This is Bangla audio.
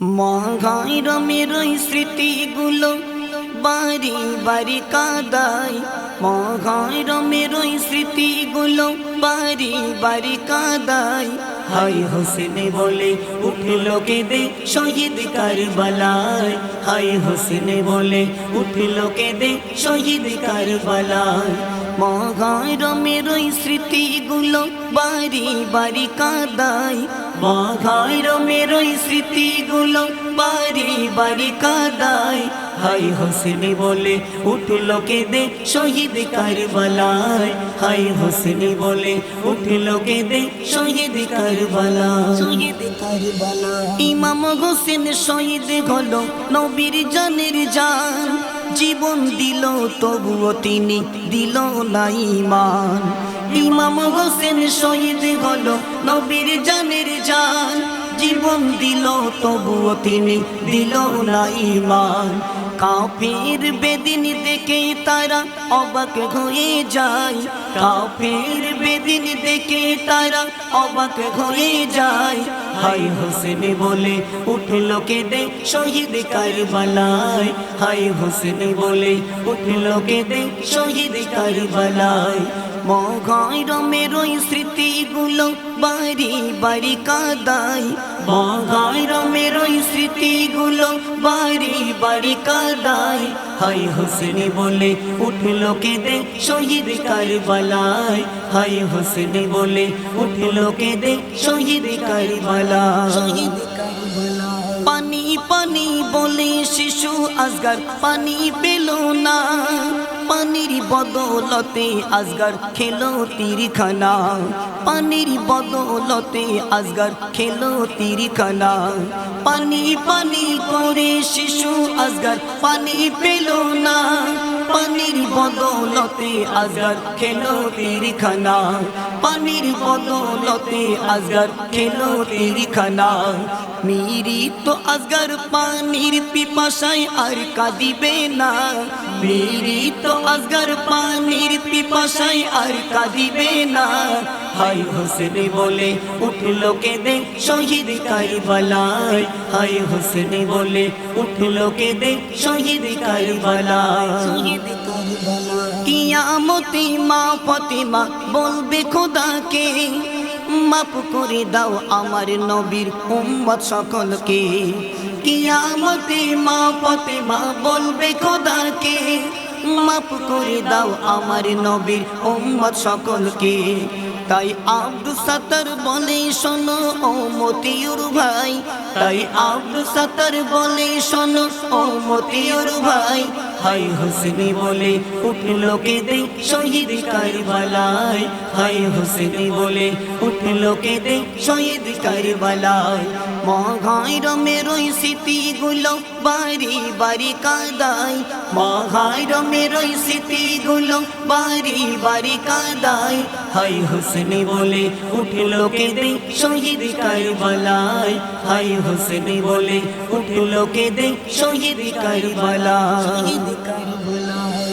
মহাই রমের ওই স্মৃতিগুলো বাড়ি বাড়ি কাদাই। মহাই রমের ওই স্মৃতিগুলো বাড়ি বাড়ি কাদাই। হাই হোসেনে বলে উঠল কেঁদে শহীদ কারবালায়। হাই হোসেনে বলে উঠল কেঁদে শহীদ কারবালায়। মহাই রমের ওই স্মৃতিগুলো বাড়ি বাড়ি কাদাই মহারমের ওই স্মৃতিগুলো বাড়ি বাড়ি কাদাই হাই হোসেনে বলে উঠল কেঁদে শহীদ কারবালায়। হাই হোসেনে বলে উঠল কেঁদে শহীদ কারবালা শহীদ কারবালা ইমাম হোসেন শহীদ হলো নবীর জানের জান। জীবন দিল তবুও তিনি দিল না ইমান। ইমাম হোসেন শহীদ হলো নবীর জানের জান। জীবন দিল, তবুও তিনি দিল না ইমান কাফির বেদিন দেখে তারা অবাক হয়ে যায়। কাফির বেদিন দেখে তারা অবাক হয়ে যায়। হাই হোসেনে বলে উঠল কেঁদে শহীদ কারবালায়। হাই হোসেনে বলে উঠল কেঁদে শহীদ কারবালায়। মগাই রমের ওই স্মৃতিগুলো বাড়ি বাড়ি কাদাই মগাই রমের ওই স্মৃতিগুলো বাড়ি বাড়ি কাদাই হাই হোসেনি বলে উঠল কেঁদে শহীদ কারবালায়। হাই হোসেনি বলে উঠল কেঁদে শহীদ কারবালা শহীদ কারবালা পানি পানি বলে আজগার পানি পেল না। পানির বদলতে আজগার খেলো তিরিখানা। পানির বদলতে আজগার খেলো তিরিখানা। পানি পানি করে শিশু আজগার পানি পেল না। পানির বদলতে আজগার খেলো তিরিখানা। পানির বদলতে আজগার খেলো তিরিখানা। মিরি তো আজগার পানির পিপাসায় আর কাঁদিবে না। মিরি তো আজগার পানির পিপাসায় আর কাঁদিবে না। হাই হোসেনে বলে উঠল কেঁদে শহীদ কারবালায়। হাই হোসেনে বলে উঠল কেঁদে শহীদ কারবালায়। শহীদ কিয়ামতি মা ফতিমা বলবে খোদাকে মাপ করে দাও আমার নবীর উম্মত সকলকে। কিয়ামতে মা ফতিমা বলবে খোদাকে মাপ করে দাও আমার নবীর উম্মত সকলকে। তাই আব্দ সাতার বলে, শোনো ও মতিউর ভাই। তাই আব্দ সাতার বলে, শোনো ও মতিউর ভাই। হাই হোসেনি বলে, উঠল কেঁদে শহীদ কারবালায়। হাই হোসেনি বলে, উঠল কেঁদে শহীদ কারবালায়। মহাই রমের ওই স্মৃতিগুলো, বাড়ি বাড়ি কাদায়। মহাই রমের ওই স্মৃতিগুলো, বাড়ি বাড়ি কাদায়। হাই হোসেনি বলে উঠল কেঁদে শহীদ কারবালায়। হাই হোসেনি বলে উঠল কেঁদে শহীদ কারবালায়। কারবালায়।